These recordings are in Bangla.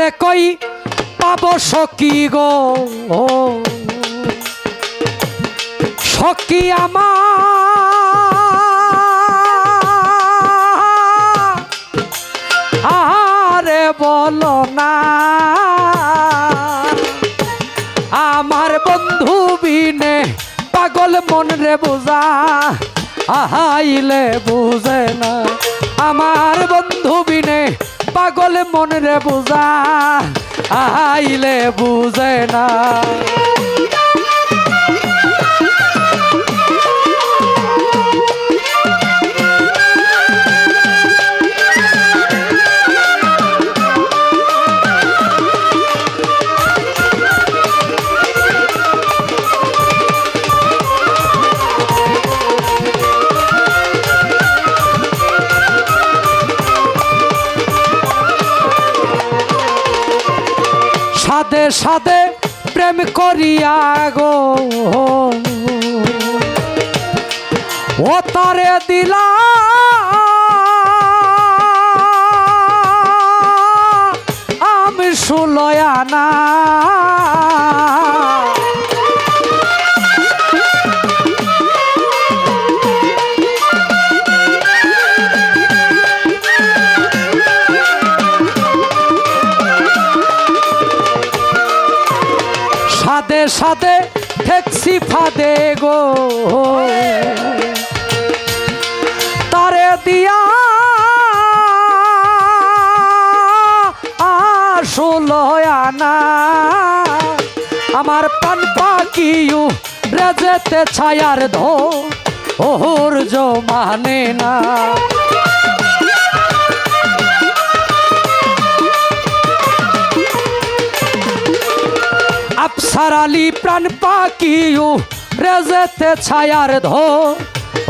বন্ধুরে কই পাব সকি গো? সকি আমার। বলো না। আমার বন্ধু বিনে পাগল মন রে বুঝা। আহাইলে বুঝে না। আমার বন্ধু বিনে পাগল মন রে বুঝা আহাইলে বুঝে না। সাদে সাদে প্রেম করিয়া গো। ও তারে দিলা। আমি সুলয়ানা সাদে সাদে ঠেকসি ফাদে গো। তারে দিয়া আসলো আনা। আমার পান পাকিও রেজেতে ছায়ার ধো ওর মানে না। আফসার আলী প্রাণ পাকিও, রেজেতে ছায়ার ধো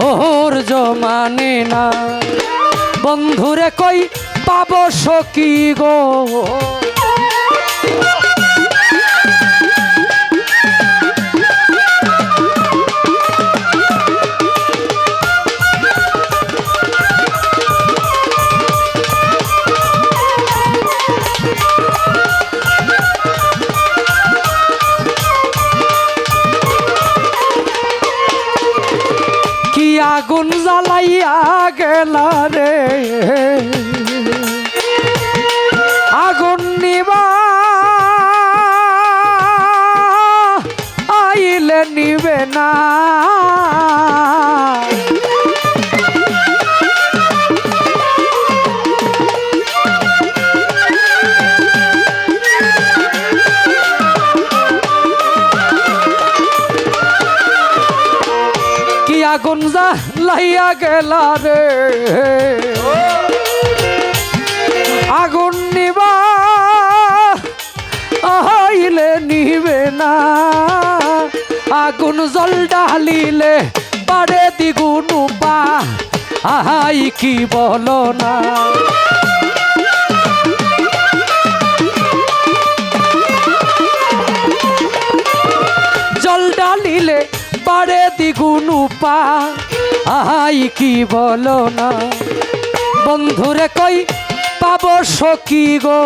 ওর জমানে না। বন্ধুরে কই পাব সকি গো? আগুন জ্বালাইয়া গেল রে। আগুন নিবা আইলে নিবে না। আগুন জ্বালাইয়া গেল রে। আগুন নিবা আইলে নিবে না। আগুন জল ডালিলে পারে দ্বিগুণ পা আহাই কি বলো না। পারে দ্বিগুণ পা আহাই কি বলো না? বন্ধুরে কই পাব সকি গো?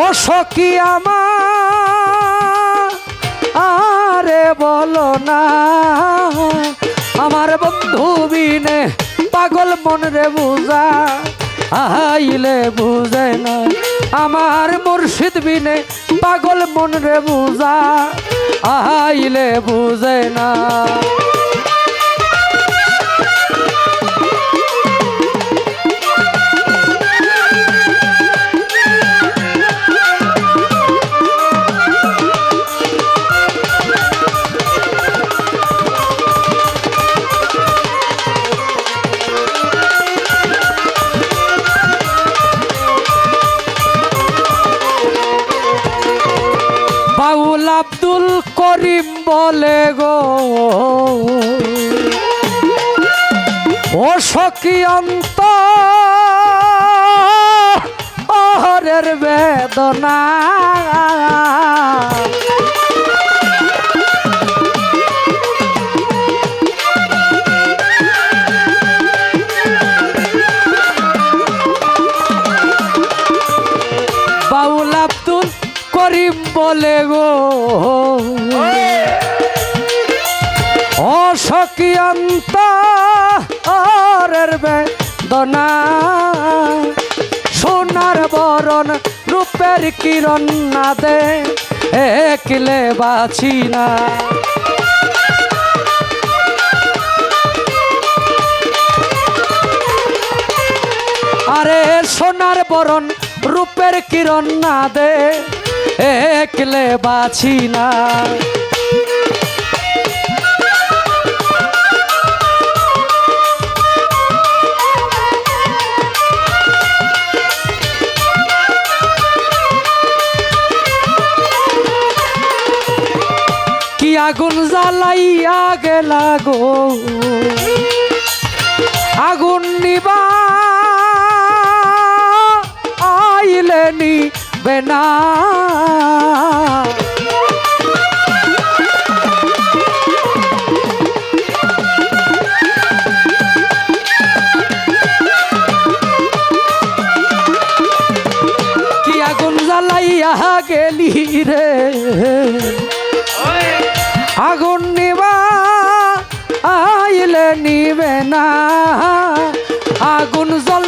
ও সকি আমার আরে বলো না। আমার বন্ধু বিনে পাগল মন রে বুঝা আইলে বুঝে না। আমার মুর্শিদ বিনে পাগল মন রে বুঝা আইলে বুঝে না। বাউল আব্দুল করিম বলে গো। ও সখী অন্ত অহরের বেদনা। করিম বলে গো। অসকিয়ন্ত বেদনা, সোনার বরণ রূপের কিরণ না দে, একলে বাছি না। আরে সোনার বরণ রূপের কিরণ না দে একলে বাছি না। আগুন জ্বালাইয়া গেলা গো? আগুন নিবা আইলে নিবে না। কি আগুন জ্বালাইয়া গেলি রে? আগুন নিবা আইলে নিবে না। আগুন জল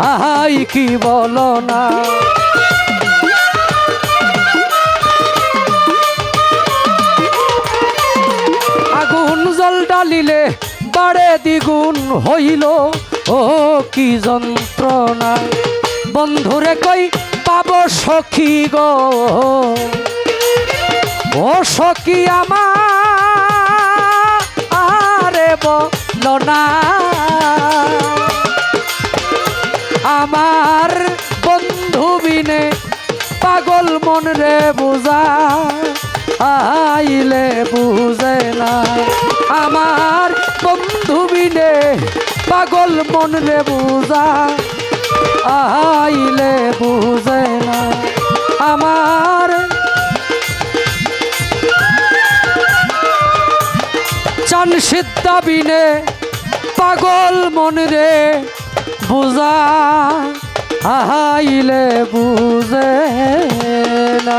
আই কি বলো না? আগুন জল ডালিলে বাড়ে দ্বিগুণ হইল। ও কি যন্ত্রণা। বন্ধুরে কই পাব সখী গো? ও সখী আমার আরে বল না। রে বুঝা, আইলে বুঝে না। আমার বন্ধু বিনে পাগল মন রে বুঝা, আইলে বুঝে না। আমার চান সিদ্ধা বিনে পাগল মন রে বুঝা, আইলে বুঝে না